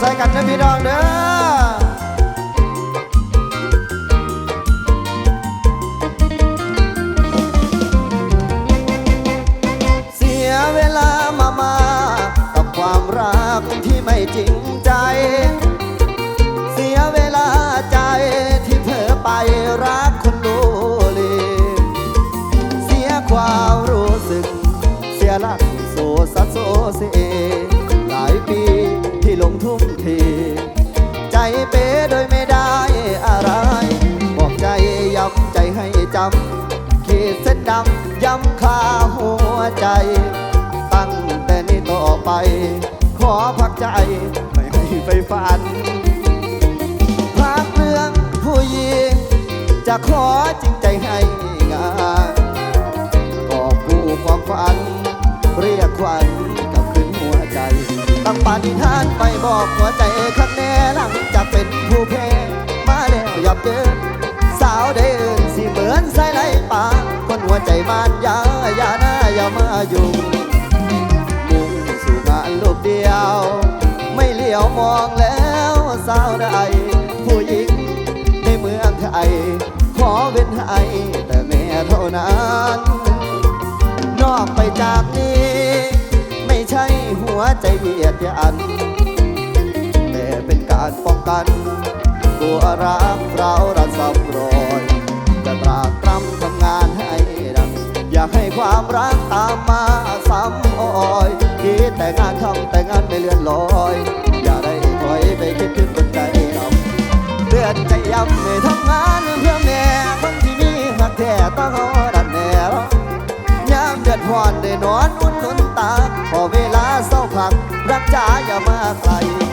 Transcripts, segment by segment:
ใส่กันนะพี่น้องเด้อ หัวใจ ตั้งแต่นี้ต่อไป ขอพักใจไม่ให้ไปฝันพักเรื่องผู้หญิง จะขอจริงใจให้งานกอบกู้ความฝัน เรียกขวัญกลับคืนหัวใจ ตั้งปฏิหาริย์ไปบอกหัวใจข้างแน่หลังจากเป็นผู้แพ้มาแล้วหยับเดินสาวได้เอินสิเหมือนสายไหลป่า หัวใจมานยาอย่าหน้าอย่ามายุ่มุ่งสู่งานลูกเดียว ไม่เลี้ยวมองแล้วสาวใดผู้หญิงในเมืองไทยขอเว้นให้แต่แม่เท่านั้น นอกไปจากนี้ ไม่ใช่หัวใจเหยียดยันแต่เป็นการป้องกันกลัวรักเราระสำรอย ความรักตามมาซ้ำอ้อยคิดแต่งานทำแต่งานไม่เลื่อนลอย อย่าได้ถอยไปคิดถึงบนใจเราเลือดใจย้ำไม่ทำงานเพื่อแม่คนที่มีหักแท้ต้องอดันแน่ยามเดือดร้อนได้นอนอุ่นนุนตา พอเวลาเศร้าพัก รักจ๋าอย่ามาไกล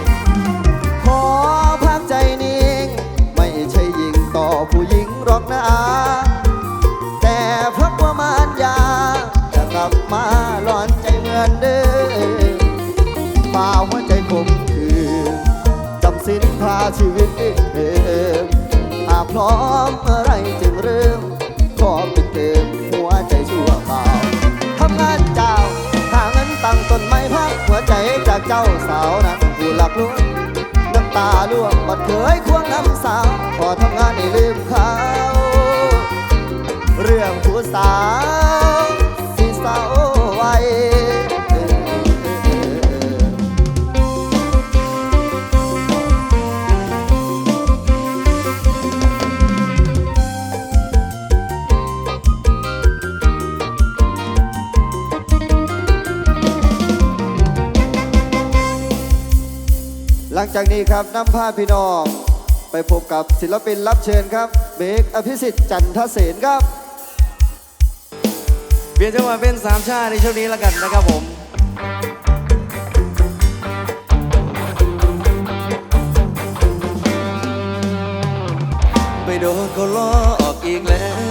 เจ้าสาวนั้นผู้หลักลวงน้ำตาล่วงบัดเคยควงน้ำสาวพอทำงานได้ลืมเขาเรื่องผู้สาวสีสาว จากนี้ครับนำพาพี่น้อง ไปพบกับศิลปินรับเชิญครับ เบกอภิสิทธิ์จันทเสนครับเปลี่ยนจังหวะเป็นสามชาติในช่วงนี้แล้วกันนะครับผมไปโดนเขาล้อออกอีกแล้ว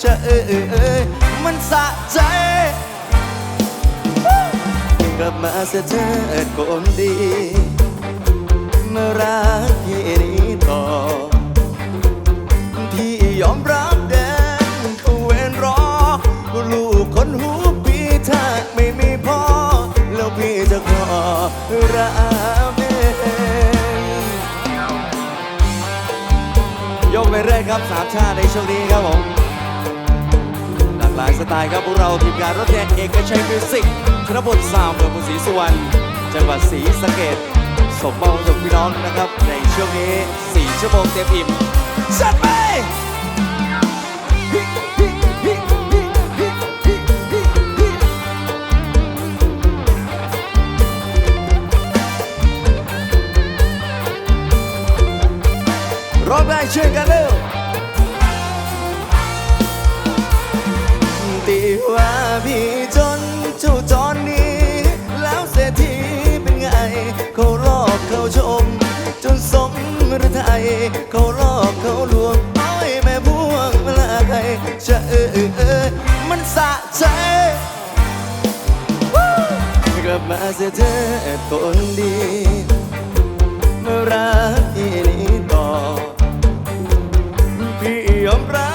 เออเออเอยมันสะใจกลับมาเสียเถิดคนดีมารักพี่นี้ต่อ พี่ยอมรับแดนเขาเวนรอ ลูกคนหูปีถ้าไม่มีพ่อ แล้วพี่จะขอรับเองยกไปเรื่อยครับสามชาติในช่วงนี้ครับผม หลายสไตล์ครับพวกเราทีมงานรถแดงเอกชัยมิวสิกธนบุญสาวเมืองศรีสุวรรณจังหวัดศรีสะเกดสมบัติของพี่น้องนะครับ ในช่วงนี้ 4 ชั่วโมงเต็มอิ่มจัดไปร้องได้ช่วยกันเลย พี่จนเจ้าจอนนี้ แล้วเศรษฐีเป็นไง เขาลอกเขาชม จนสมรไทย เขาลอกเขาลวงอ้อยแม่บ่วงเวลาไครจะเออเออมันสะใจกลับมาเสียเธอคนดีมื่รักที่นี้ต่อพี่ยอมรับ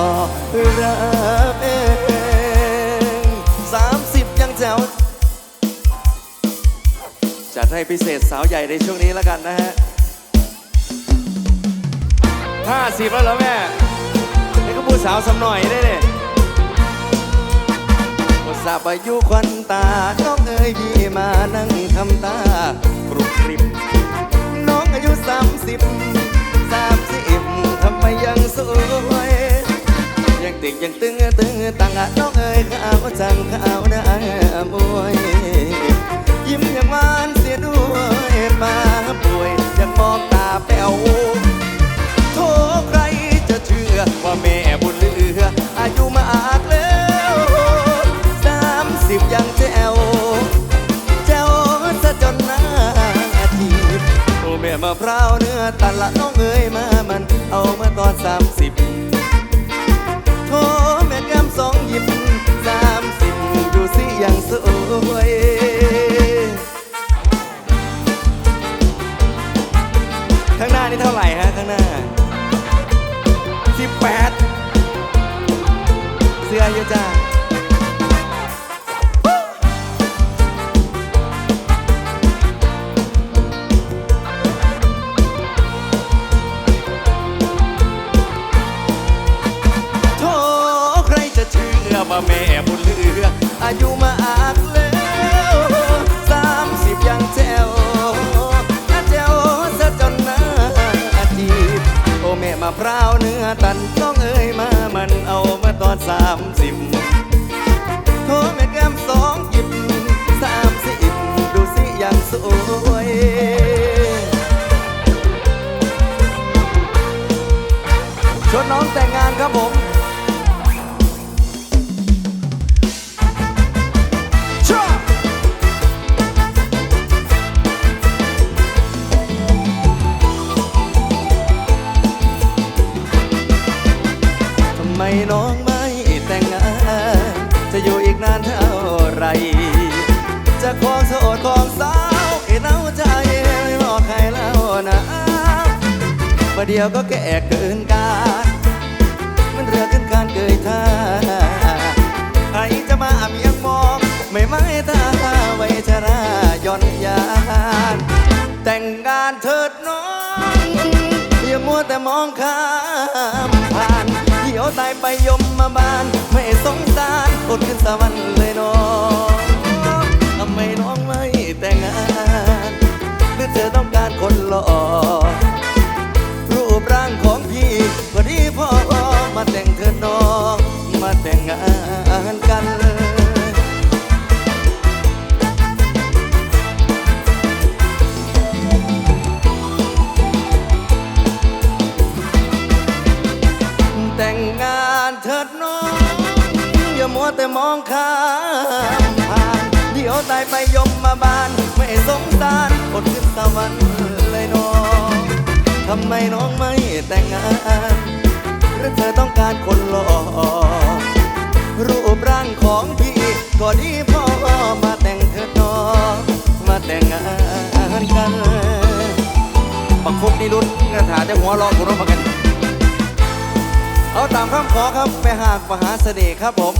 รับเองสามสิบยังแจ๋วจัดให้พิเศษสาวใหญ่ในช่วงนี้แล้วกันนะฮะห้าสิบแล้วเหรอแม่นี่ก็พูดสาวสำหน่อยได้เนี่ยกดสาบอายุควันตา น้องเอ๋ยพี่มานั่งทำตากรุบกริบ น้องอายุสามสิบสามสิบทำไมยังสวย ยังติ่งยังตึงตึงตังน้องเอ๋ยขาวจังขาวได้มวยยิ้มอย่างหวานเสียด้วยป้าป่วยยังมองตาแป๋วโทใครจะเชื่อว่าแม่บุญเลืออายุมากแล้วสามสิบยังแจ๋วแจวซะจนหน้าทีบโอ้แม่มะพร้าวเนื้อตันละน้องเอ๋ยมามันเอามาตอนสามสิบ สิบสามสิบดูสิยังสวย ตันต้องเอ่ยมามันเอามาตอนสามสิบโทรแม่แก้มสองหยิบสามสิบดูสิยังสวยชวนน้องแต่งงานครับผม ยวก็แก่เกินการ มันเรือขึ้นการเกยท่าใครจะมาเมียงมอง ไม่ไม่ตาไว้ชราย่อนยาน แต่งงานเถิดน้อง อย่ามัวแต่มองข้ามผ่านเดี๋ยวตายไปยมมาบาน ไม่สงสารอดขึ้นสวรรค์เลยน้องทำไมน้องไม่แต่งงานหรือเธอต้องการคนหล่อ มองข้ามผ่าน เดี๋ยวตายไปยมมาบาน ไม่สงสารอดขึ้นสวรรค์เลยน้องทำไมน้องไม่แต่งงานหรือเธอต้องการคนหล่อรูปร่างของพี่ ก็ดีพอมาแต่งเถิดน้องมาแต่งงานกันบักฟุกนี่รุ่นกระถาจะหัวเรอกูร้องมากันเอาตามคำขอครับไปหากมหาเสน่ห์ครับผม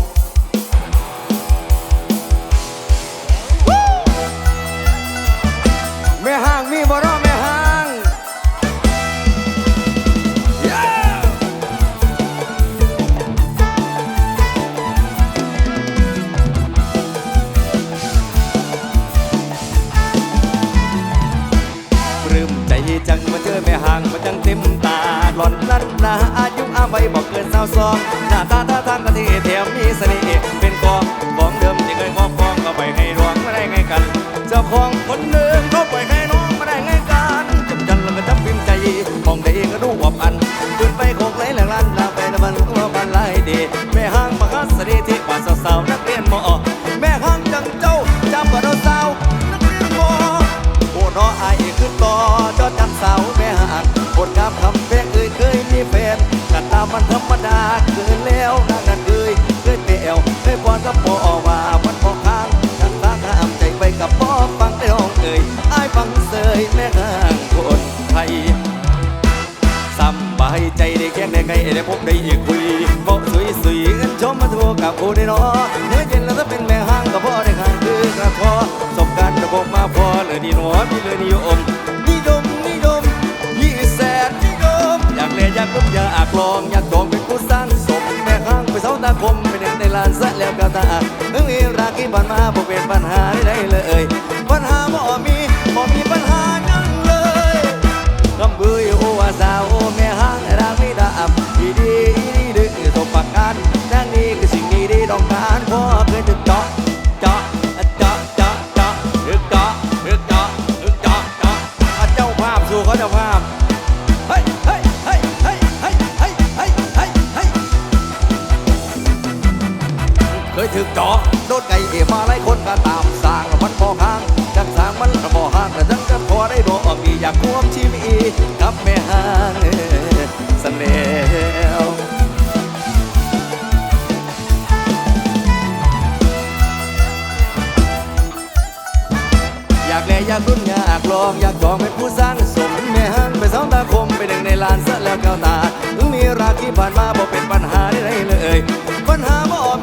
ม่ห้างมีบ่รอแม่ห้างปลื้มใจจังมาเจอแม่ห่างมาจังเต็มตาหล่อนนั้นนาอายุอาใบบอกเกินสาวสองหน้าตาท่าทางก็ที่แถมมีเสน่ห์ รมดาเกินแล้วนางนั้นเคยเกยเตวเคยพอกับพ่อว่ามันพอข้างทางฟ้าข้ามใจไปกับพ่อฟังได้ร้องเอ่ยไอ้ฟังเสยแม่ห่างคนไทยสบายใจได้แค่ในไงได้พบได้ยิ่งคุยบอกสวยสวยเงินชมมาทั่วกับคได้นอเนื้อเย็นแล้วจะเป็นแม่ห่างกับพ่อได้ข้างคือกระทอสบการณ์ระบบมาพอเลยดีหนอพี่เลยนิอมนิยมนิยมนี่แสนนิยมอยากเล่นอยากกุ้อยากลองอยาก กี้บ้านมาบ่เป็นปัญหาได้เลย อยากควบชิมอีกกับแม่หางเสน่ห์อยากแลอยากรุ่นอยากลองอยากจองเป็นผู้สร้างสมแม่หางไปสองตาคมไปหนึ่งในลานซะแล้วเก้าตา มีรักที่ผ่านมาบ่เป็นปัญหาได้เลย ปัญหาบ่ออก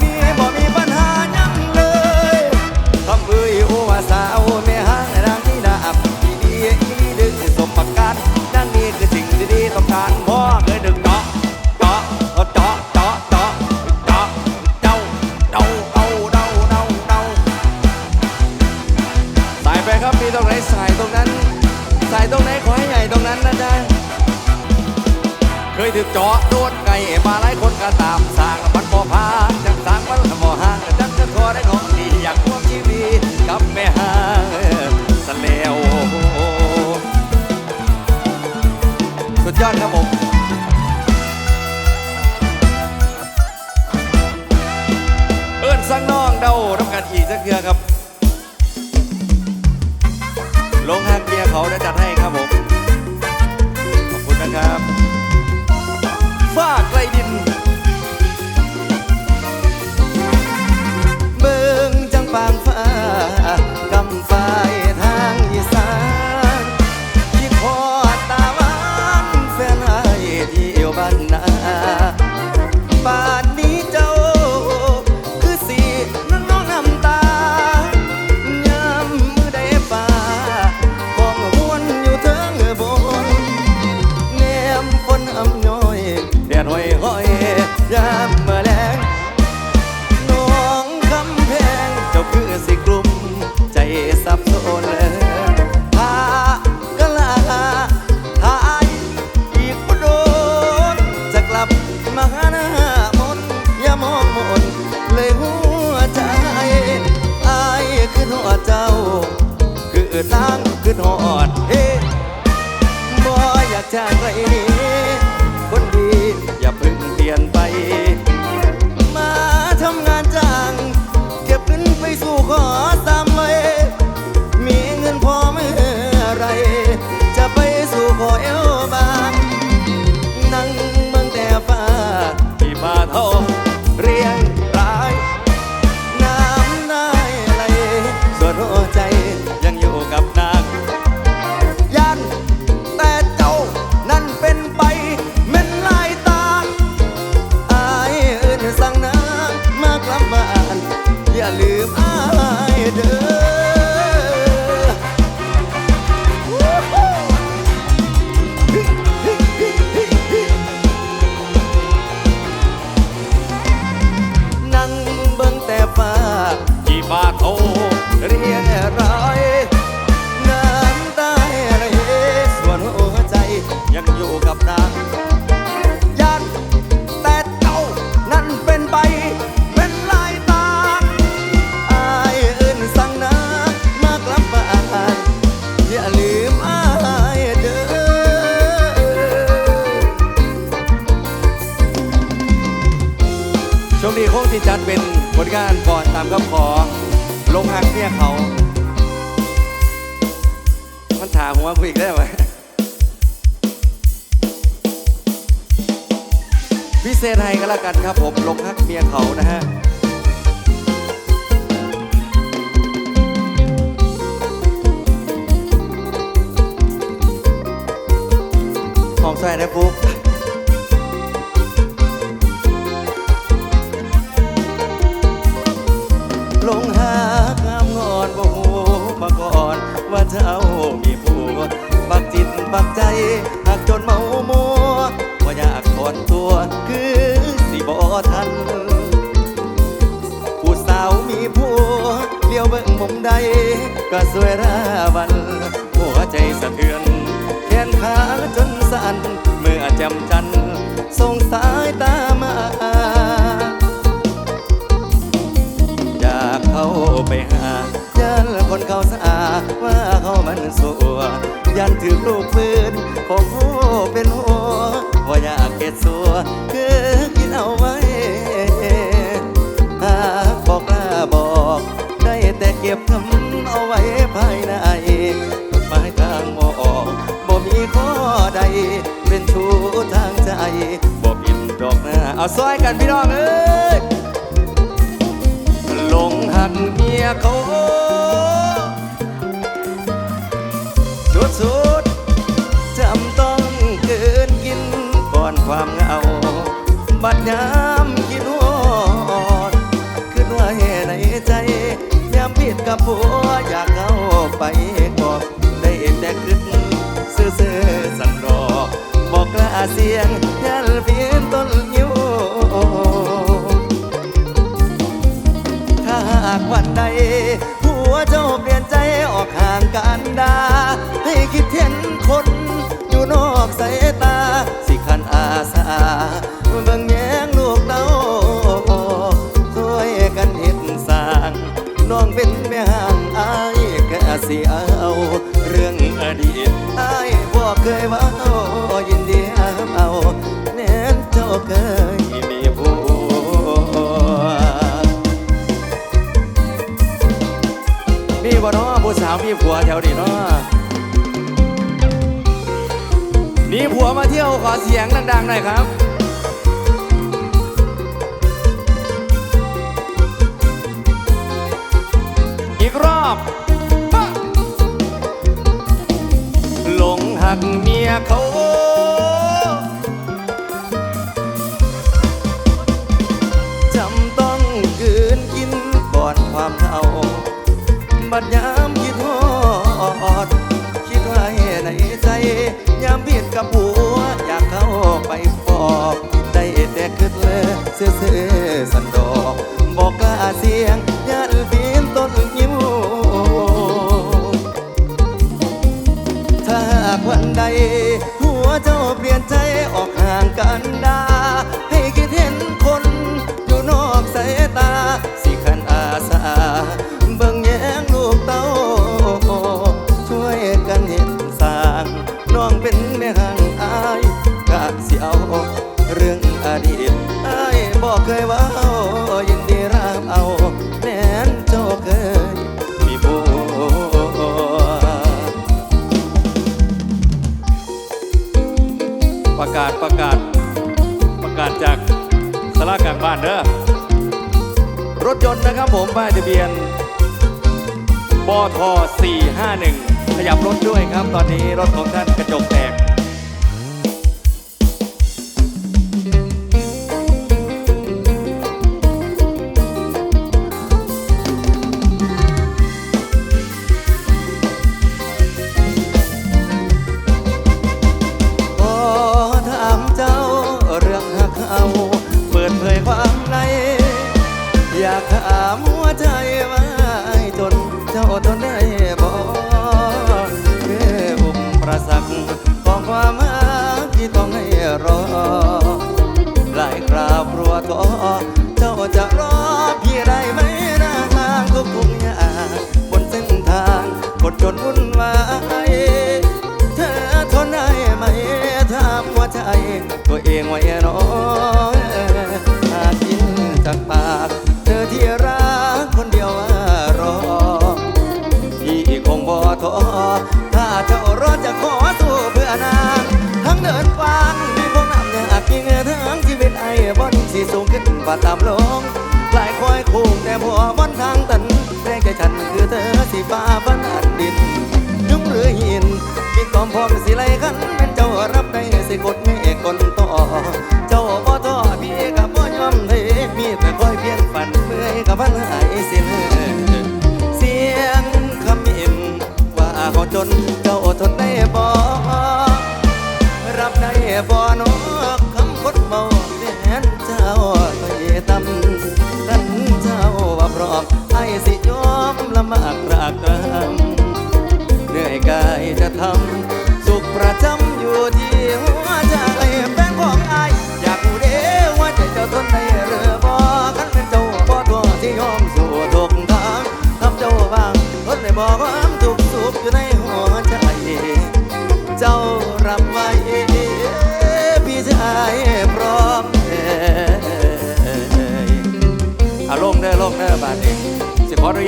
งานก่อนตามคำขอ ลงหักเมียเขา มันถามผมว่าผู้อีกได้ไหมพิเศษให้ก็แล้วกันครับผมลงฮักเมียเขานะฮะของแซ่นะปุ๊บ เจ้ามีผัวบักจิตบักใจหากจนเมาโมัวว่าอยากถอนตัวคือสิบ่ทัน ผู้สาวมีผัวเลี้ยวเบิ่งมุมใด ก็สวยราวัน หัวใจสะเทือน แขนขาจนสั่นเมื่อจำจันส่งสายตามาอยากเข้าไปหา ยันคนเขาสะอาว่าเขามันสัวยันถือลูกปืนของผู้เป็นหัวว่าอยากเก็ดสัวคือกินเอาไว้หาบอกล้าบอก ได้แต่เก็บทำเอาไว้ภายในหมายทางมอกบ่มีข้อใด เป็นชู้ทางใจบ่ผิดดอกหน้าเอาซอยกันพี่น้องเอ้ย หักเมียเขาสุดสุดจำต้องเกินกินก่อนความเหงา บัดยามคิดฮอดขึ้นว่าในใจยามผิดกับผัวอยากเข้าไปกอดได้แต่ขึ้นซื่อๆสั่นดอกบอกกล้าเสียงยันเพีย คิดเห็นคน อยู่นอกสายตา สิขันอาสาเบิ่งแยงลูกเต้าช่วยกันเห็นสร้าง น้องเป็นแม่ห่างอายก็สิเอา เรื่องอดีตอายบ่เคยว่า เที่ยวขอเสียงดังๆหน่อยครับ สันดอกบอกกล้าเสียงานเด้อรถยนต์นะครับผมป้ายทะเบียนบท451 ขยับรถด้วยครับ ตอนนี้รถของท่านกระจกแตก ตัวเองไว้น้องหากินจากปาก เธอที่รักคนเดียวรอพี่คงบ่ท้อถ้าเจ้ารอจะขอสู้เพื่อนางทั้งเดินฟังมีพวกน้ำอยากกินทั้งชีวิตไอ้บอนสีสูงขึ้นกว่าตามลงหลายคอยคงแต่พอบอนทางตันแรงใจฉันคือเธอสีฟ้าบนอันดิน ยุ่งหรือหินมีความพร้อมสิไลขันเป็นเจ้ารับได้สิกดเม เจ้าบ่ท้อพี่ก็บ่ยอมเลยมีแต่คอยเพียนฝันเมื่อยก็มันหายสิ้นเสียงคำอิ่มว่าเขาจนเจ้าทนได้บ่รับได้บ่นอกคำคดเมาแทนเจ้าก็เยตำนั้นเจ้าว่าพร้อมให้สิยอมละมากรากกรำเหนื่อยกายจะทำ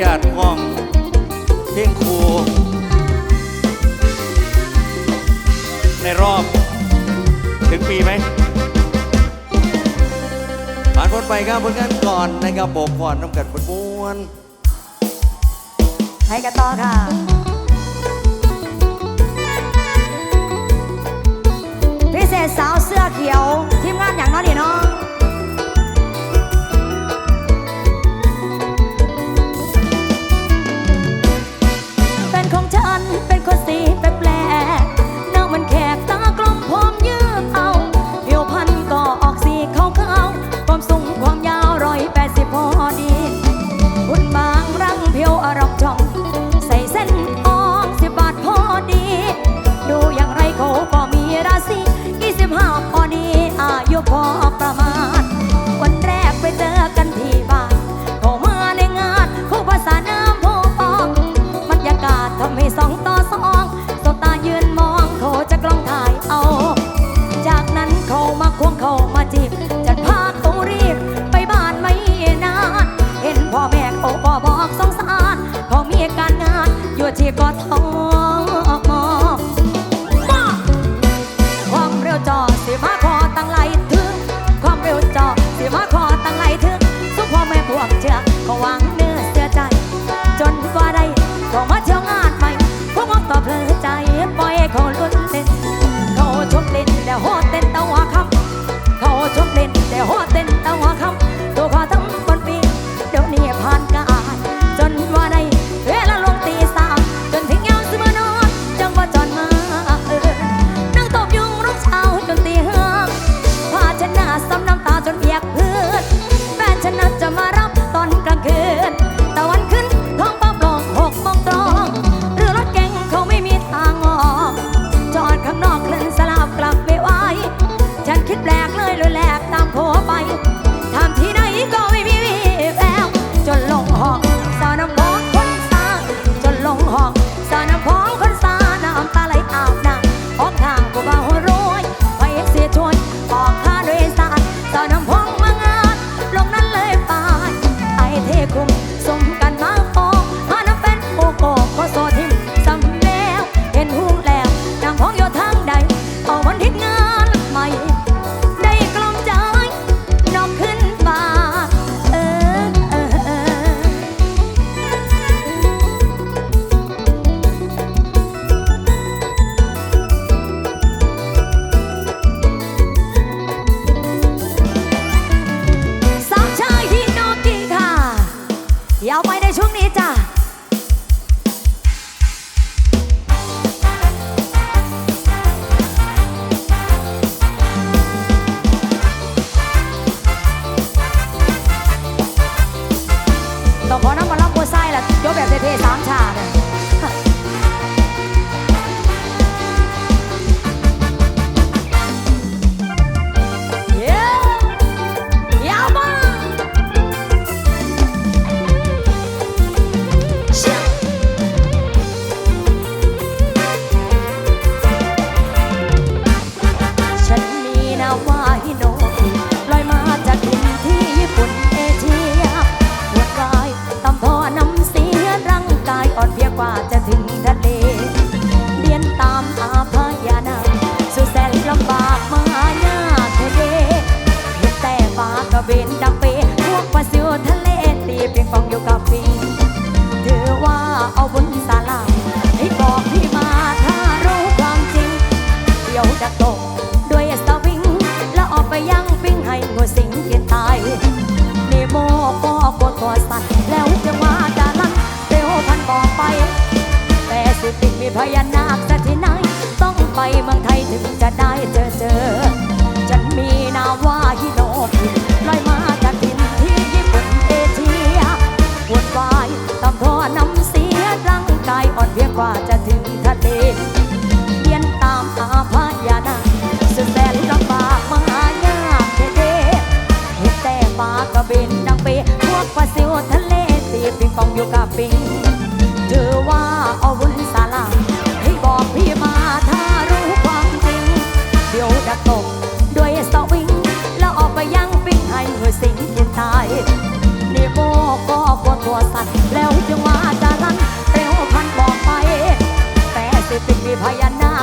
ญาติพ้อง เพ่งครูในรอบ ถึงปีไหมผ่านพ้นไปครับผลงานก่อนนะครับบอกก่อนน้ำกัดบวดม้วน ให้กันต่อค่ะ อกว่าตัวสั่นแล้วจึงว่าจะรันเร็วพันบอกไปแต่สิบปีพยานา